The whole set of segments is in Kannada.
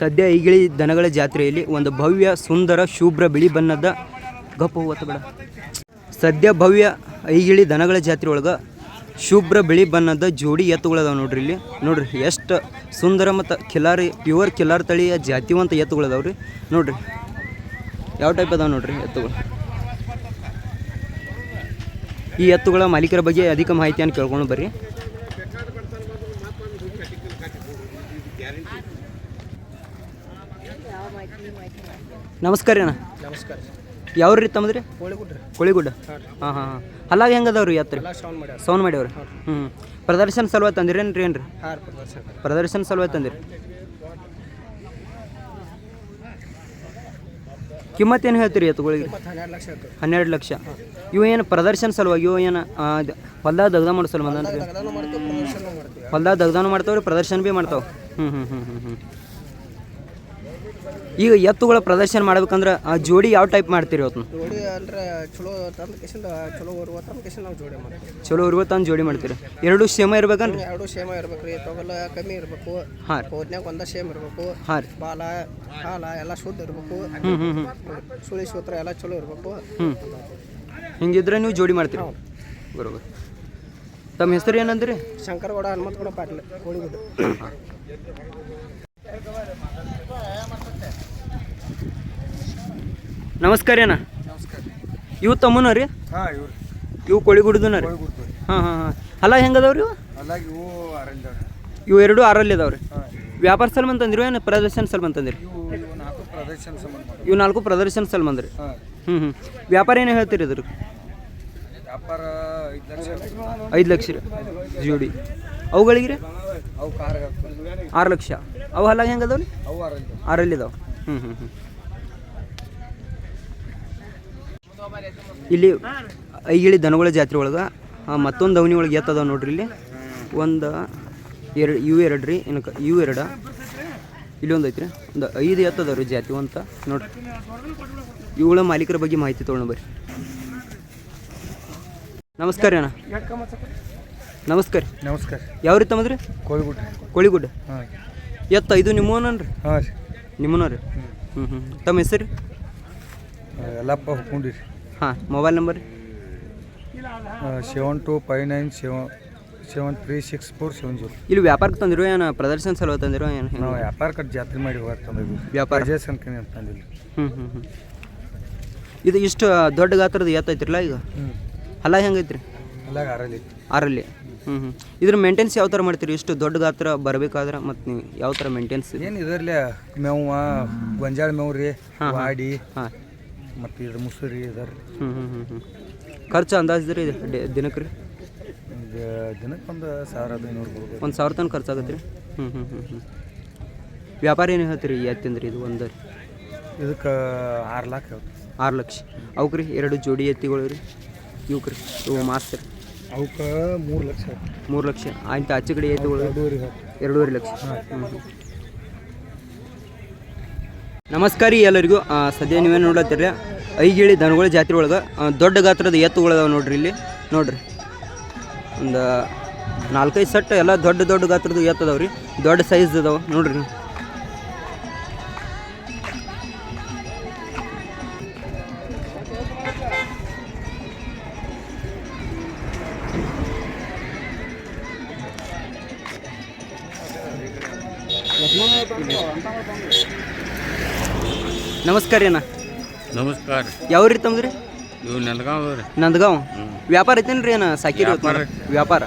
ಸದ್ಯ ಈಗಿಳಿ ದನಗಳ ಜಾತ್ರೆಯಲ್ಲಿ ಒಂದು ಭವ್ಯ, ಸುಂದರ, ಶುಭ್ರ ಬಿಳಿ ಬಣ್ಣದ ಗಪ್ಪ ಬೇಡ ಸದ್ಯ ಭವ್ಯ ಐಗಿಳಿ ದನಗಳ ಜಾತ್ರೆ ಶುಭ್ರ ಬಿಳಿ ಬಣ್ಣದ ಜೋಡಿ ಎತ್ತುಗಳದಾವ ನೋಡ್ರಿ ಇಲ್ಲಿ. ನೋಡ್ರಿ, ಎಷ್ಟು ಸುಂದರ ಮತ್ತು ಕಿಲಾರಿ ಪ್ಯೂರ್ ಕಿಲಾರ್ ತಳಿಯ ಜಾತಿವಂತ ಎತ್ತುಗಳದಾವ ರೀ. ನೋಡ್ರಿ, ಯಾವ ಟೈಪ್ ಅದಾವ ನೋಡ್ರಿ ಎತ್ತುಗಳು? ಈ ಎತ್ತುಗಳ ಮಾಲೀಕರ ಬಗ್ಗೆ ಅಧಿಕ ಮಾಹಿತಿಯನ್ನು ಕೇಳ್ಕೊಂಡು ಬರ್ರಿ. ನಮಸ್ಕಾರ ರೀ ಅಣ್ಣ. ನಮಸ್ಕಾರ ಯಾವ್ರಿ ತಮ್ಮದ್ರಿ ರೀ? ಕೋಳಿಗುಡ್ಡ ಹಾಂ ಹಾಂ ಹಾಂ ಹಲ್ಲಾಗ ಹೆಂಗೆ ಅದಾವ್ರಿ ರೀ ಮಾಡ್ಯಾರ ಸೌನ್ ಮಾಡ್ಯಾವ್ರಿ? ಹ್ಞೂ ಪ್ರದರ್ಶನ ಸಲುವಾಗಿ ಏನು ರೀ ಏನು ರೀ ಪ್ರದರ್ಶನ ಸಲುವಾಗಿ ತಂದಿರಿ? ಕಿಮ್ಮತ್ತು ಏನು ಹೇಳ್ತೀರಿ ಎತ್ತುಗಳಿಗೆ? ಹನ್ನೆರಡು ಲಕ್ಷ ಇವು ಏನು ಪ್ರದರ್ಶನ ಸಲುವಾಗಿ ಇವು ಏನು ಹೊಲ್ದಾಗ ದಗ್ದ ಮಾಡೋ ಸಲ ಹೊಲ್ದಾಗ ದಗ್ದಾನು ಮಾಡ್ತಾವ್ರಿ ಪ್ರದರ್ಶನ ಭೀ ಮಾಡ್ತಾವೆ. ಹ್ಞೂ ಹ್ಞೂ ಹ್ಞೂ ಹ್ಞೂ ಹ್ಞೂ ಈಗ ಎತ್ತುಗಳ ಪ್ರದರ್ಶನ ಮಾಡ್ಬೇಕಂದ್ರೆ ಆ ಜೋಡಿ ಯಾವ ಟೈಪ್ ಮಾಡ್ತೀರಿ ಅವತ್ತು ಜೋಡಿ ಅಂದ್ರೆ ಚಲೋ ತಂದ ಕಿಶನ್ ಚಲೋ ಬರುವ ತಂದ ಕಿಶನ್ ನಾವು ಜೋಡಿ ಮಾಡ್ತೀವಿ. ಚಲೋ ಇರುವ ತಂದು ಜೋಡಿ ಮಾಡ್ತೀರಿ. ಎರಡು ಸೇಮ ಇರ್ಬೇಕಂದ್ರೆ ಎರಡು ಸೇಮ ಇರ್ಬೇಕು ರೀ ತೊಗಲ ಕಮ್ಮಿ ಇರಬೇಕು. ಹಾಂ ಹೋದ್ನ್ಯಾಗ ಒಂದ ಸೇಮ್ ಇರಬೇಕು. ಹಾಂ ಬಾಲ ಹಾಲ ಎಲ್ಲ ಶುದ್ಧ ಇರಬೇಕು. ಹ್ಞೂ ಹ್ಞೂ ಹ್ಞೂ ಸುಳಿ ಸೂತ್ರ ಎಲ್ಲ ಚಲೋ ಇರಬೇಕು. ಹ್ಞೂ ಹಿಂಗಿದ್ರೆ ನೀವು ಜೋಡಿ ಮಾಡ್ತೀರಿ? ಬರೋबर ತಮ್ಮ ಹೆಸರು ಏನಂದ್ರಿ? ಶಂಕರಗೌಡ ಹನುಮಂತಗೌಡ ಪಾಟೀಲ್ ಕೋಳಿಗುಡ್ಡ ನಮಸ್ಕಾರ ಅಣ್ಣ. ನಮಸ್ಕಾರ ಇವು ತಮ್ಮನ ರೀ? ಹಾಂ ಇವ್ರು ಇವು ಹಾ ರೀ? ಹಾಂ ಹಾಂ ಹಾಂ. ಅಲ್ಲ ಹೆಂಗೆ ಅದಾವ್ರಿ ಇವು? ಅಲ್ಲಾಗಿ ಇವು ಅರೇಂಜ್ ಇವು ಎರಡು ಆರಲ್ಲಿ ಅದಾವ್ರಿ ವ್ಯಾಪಾರ ಸಲ ತಂದಿರಿ ಏನು ಪ್ರದರ್ಶನ ಸಲ ತಂದಿರಿ? ಇವು ನಾಲ್ಕು ಪ್ರದರ್ಶನ ಸಂಬಂಧ ರೀ. ಹ್ಞೂ ಹ್ಞೂ ವ್ಯಾಪಾರ ಏನು ಹೇಳ್ತೀರಿ ಇದ್ರ? ವ್ಯಾಪಾರ ಐದು ಲಕ್ಷ ರೀ. ಜೋಡಿ. ಅವುಗಳಿಗೆ ರೀ? ಅವು ಆರು ಲಕ್ಷ. ಅವು ಹಲ್ಲ ಹೆಂಗೆ ಅವು ಅರೇಂಜ್ ಆರಲ್ಲಿ ಇದಾವೆ. ಹ್ಞೂ ಹ್ಞೂ ಹ್ಞೂ ಇಲ್ಲಿ ಐಗಿಳಿ ದನಗಳ ಜಾತ್ರೆ ಒಳಗೆ ಮತ್ತೊಂದು ಅವನಿ ಒಳಗೆ ಎತ್ತದ ನೋಡ್ರಿ ಇಲ್ಲಿ. ಒಂದು ಎರಡು ಇವು ಎರಡು ರೀ ಏನಕ್ಕೆ ಇವು ಎರಡು. ಇಲ್ಲಿ ಒಂದು ಐತ್ರಿ. ಒಂದು ಐದು ಎತ್ತದಾವ ರೀ ಜಾತಿ ಅಂತ ನೋಡ್ರಿ. ಇವುಗಳ ಮಾಲೀಕರ ಬಗ್ಗೆ ಮಾಹಿತಿ ತೊಗೊಂಡು ಬರ್ರಿ. ನಮಸ್ಕಾರ ರೀ ಅಣ್ಣ. ನಮಸ್ಕಾರ ನಮಸ್ಕಾರ. ಯಾವ ರೀ ತಮ್ಮದ್ರಿ? ಕೋಳಿಗುಡ್ಡ. ಕೋಳಿಗುಡ್ಡ. ಎತ್ತ ಇದು ನಿಮ್ಮನ್ರಿ ಹಾಂ ರೀ. ನಿಮ್ಮನ ರೀ? ಹ್ಞೂ ಹ್ಞೂ ತಮ್ಮ ಹೆಸರು ಎಲ್ಲಪ್ಪ ಹುಕ್ಕೊಂಡಿರಿ ಹಾಂ mobile number seven two five nine seven seven three six four seven zero ಇಲ್ಲಿ ವ್ಯಾಪಾರಕ್ಕೆ ತಂದಿರೋ ಏನು ಪ್ರದರ್ಶನ ಸಲುವ ತಂದಿರೋ ಏನು ನಾವು ವ್ಯಾಪಾರ ಕಟ್ ಜಾತ್ರೆ ಮಾಡಿ ಹೋಗಿ ತಂದಿದ್ವಿ. ವ್ಯಾಪಾರ? ಅನ್ಕನಿ ಅಂತ ತಂದಿಲ್ಲ ಹ್ಞೂ ಹ್ಞೂ ಹ್ಞೂ ಇದು ಇಷ್ಟು ದೊಡ್ಡ ಗಾತ್ರದ ಎತ್ತೈತ್ರಲ್ಲ ಈಗ? ಅಲ್ಲ ಹಲ್ಲ ಹೆಂಗೈತ್ರಿ? ಅಲ್ಲ ಆರಲ್ಲಿ. ಆರಲ್ಲಿ. ಹ್ಞೂ ಹ್ಞೂ ಇದ್ರ ಮೇಂಟೆನ್ಸ್ ಯಾವ ಥರ ಮಾಡ್ತೀರಿ? ಇಷ್ಟು ದೊಡ್ಡ ಗಾತ್ರ ಬರಬೇಕಾದ್ರೆ ಮತ್ತು ನೀವು ಯಾವ ಥರ ಮೇಂಟೆನ್ಸ್ ಏನು ಇದರಲ್ಲಿ ಮೇವು ಗೊಂಜಾಳ ಮೇವು ರೀ ವಾಡಿ. ಹಾಂ. ಮತ್ತು ಇದು ಮುಸುರಿ ಇದಾರೆ ಹ್ಞೂ ಹ್ಞೂ ಹ್ಞೂ ಹ್ಞೂ ಖರ್ಚು ಅಂದಾಜು ರೀ ಇದು ಡೆ- ದಿನಕ್ಕೆ ರೀ ದಿನಕ್ಕೆ ಒಂದು ಸಾವಿರ ಹದಿನೈನೂರು ಕೊಡ್ಬೋದು. ಒಂದು ಸಾವಿರ ತನಕ ಖರ್ಚಾಗತ್ತೆ ರೀ ಹ್ಞೂ ಹ್ಞೂ ಹ್ಞೂ ಹ್ಞೂ ವ್ಯಾಪಾರ ಏನು ಹೇಳ್ತೀರಿ ಎತ್ತಿಂದ್ರಿ ಇದು ಒಂದು? ರೀ ಇದಕ್ಕೆ ಆರು ಲಕ್ಷ ಆರು ಲಕ್ಷ. ಅವಕ್ಕೆ ರೀ ಎರಡು ಜೋಡಿ ಎತ್ತಿಗಳು ರೀ. ಇವಕ್ಕೆ ರೀ ಇವು ಮಾಸ್ತರ್. ಅವಕ್ಕೆ ಮೂರು ಲಕ್ಷ ಮೂರು ಲಕ್ಷ. ಆಯ್ತು ಆಚೆ ಕಡೆ ಎತ್ತುಗಳು ಎರಡೂವರೆ ಲಕ್ಷ. ಹ್ಞೂ ಹ್ಮ್. ನಮಸ್ಕಾರ ರೀ ಎಲ್ಲರಿಗೂ ಸದ್ಯ ನೀವೇನು ನೋಡ್ಲತ್ತೀರಿ. ಐಗಿಳಿ ದನಗಳ ಜಾತ್ರೆ ಒಳಗೆ ದೊಡ್ಡ ಗಾತ್ರದ ಎತ್ತುಗಳದಾವೆ ನೋಡ್ರಿ ಇಲ್ಲಿ. ನೋಡ್ರಿ. ಒಂದು ನಾಲ್ಕೈದು ಸಟ್ ಎಲ್ಲ ದೊಡ್ಡ ದೊಡ್ಡ ಗಾತ್ರದ ಎತ್ತು ರೀ ದೊಡ್ಡ ಸೈಜ್ ಅದಾವೆ. ನೋಡ್ರಿ ನೀವು. ನಮಸ್ಕಾರ ರೀ ಅಣ್ಣ. ನಮಸ್ಕಾರ ಯಾವ ರೀ ತಮ್ದ್ರಿ ಇವು ನೆಲಗಾಂವ್ ರೀ. ನಂದಗಾಂವ್. ವ್ಯಾಪಾರ ಐತೇನು ರೀ ಅಣ್ಣ ಸಾಕಿರಿ ವ್ಯಾಪಾರ ವ್ಯಾಪಾರ.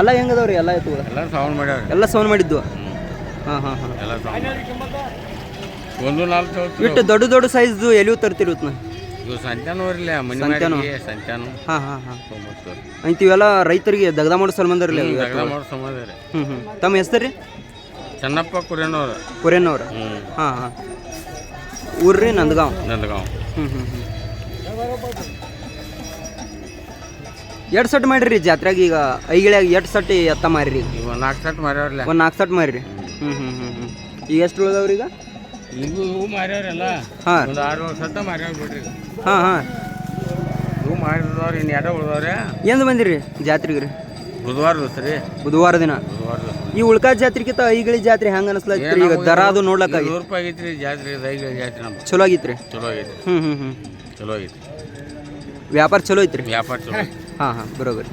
ಅಲ್ಲ ಹೆಂಗದವ್ರಿ ಎಲ್ಲ ಎತ್ತುಗಳು? ಎಲ್ಲ ಸೌಂಡ್ ಮಾಡ್ಯಾರ ಎಲ್ಲ ಸೌನ್ ಮಾಡಿದ್ದು? ಹಾಂ ಹಾಂ ಹಾಂ. ಎಲ್ಲ ಒಂದು ನಾಲ್ಕು ಚೌತಿ ಇಟ್ಟು ದೊಡ್ಡ ದೊಡ್ಡ ಸೈಜ್ದು ಎಲ್ಲಿಯೂ ತರ್ತೀರಿ ಇವತ್ತು ಇವು ಸಂತ್ಯಾನು ಇರಲಿ ಮನೆ ಸಂತ್ಯಾನು? ಮಾಡಿ ಸಂತ್ಯಾನು. ಹಾಂ ಹಾಂ ಹಾಂ. ತೊಂಬತ್ತು ರೈತರಿಗೆ ದಗದ ಮಾಡೋ ಸಲ್ಮಂದರ್ಲಿ ಜಗಳ ಮಾಡೋ ಸಂಬಂಧ ರೀ. ಹ್ಞೂ ಹ್ಞೂ ತಮ್ಮ ಹೆಸರು ರೀ? ಚೆನ್ನಪ್ಪ ಕುರೇನವ್ರು. ಕುರೇನವ್ರ. ಹ್ಞೂ ಹಾಂ ಹಾಂ. ಊರು ರೀ ನಂದಗಾಂವ್. ಹ್ಮ್ ಹ್ಞೂ ಹ್ಞೂ ಹ್ಞೂ ಎರಡು ಸಟ್ ಮಾಡಿರಿ ಜಾತ್ರೆಗೆ ಈಗ ಐಗಿಳ್ಯಾಗ ಎಷ್ಟು ಸಟ್ ಎತ್ತ ಮಾರಿರಿ? ಈಗ ಇವು ನಾಲ್ಕು ಸಟ್ ಮಾರ್ಯಾವ್ರಲ್ಲ. ಒಂದು ನಾಲ್ಕು ಸಟ್ ಮಾರಿರಿ. ಹ್ಞೂ ಹ್ಞೂ ಹ್ಞೂ ಹ್ಞೂ ಈಗ ಎಷ್ಟು ಉಳಿದವ್ರಿ ಈಗ? ಇವು ಹೂ ಮಾರ್ಯಾವ್ರಲ್ಲ. ಹಾಂ. ಒಂದು ಆರು ಸಟ್ಟ ಸೆಟ್ಟ ಮಾರ್ಯಾವ ಬಿಡ್ರಿ. ಹಾಂ ಹಾಂ. ಹೂ ಮಾರಿದವ್ರು ಇನ್ನು ಎರಡು ಉಳಿದವ್ರೆ. ಎಂದು ಬಂದಿರಿ ಜಾತ್ರೆಗೆ ರೀ ಬುಧವಾರ ದಿವಸ ರೀ ಬುಧವಾರ ದಿನ. ಬುಧವಾರ ದಿವಸ ಈ ಉಳ್ಕಾ ಜಾತ್ರೆಗಿಂತ ಐಗಳಿ ಜಾತ್ರೆ ಹೆಂಗ ಅನಿಸ್ಲತ್ರಿ? ಈಗ ದರ ಅದು ನೋಡ್ಲಕ್ಕ ನೂರು ರೂಪಾಯಿ ಆಗೈತ್ರಿ ಜಾತ್ರೆ ರೈಗ ಜಾತ್ರೆ ನಮ್ದು. ಚಲೋ ಆಗಿತ್ರಿ? ಚಲೋ ಆಗೈತಿ ಹ್ಮ್ ಹ್ಮ್ ಹ್ಮ್. ಚಲೋ ಆಗೈತಿ ವ್ಯಾಪಾರ ಚಲೋ ಐತ್ರಿ? ವ್ಯಾಪಾರ ಚಲೋ ಐತಿ ಹಾಂ ಹಾಂ ಬರೋಬರಿ.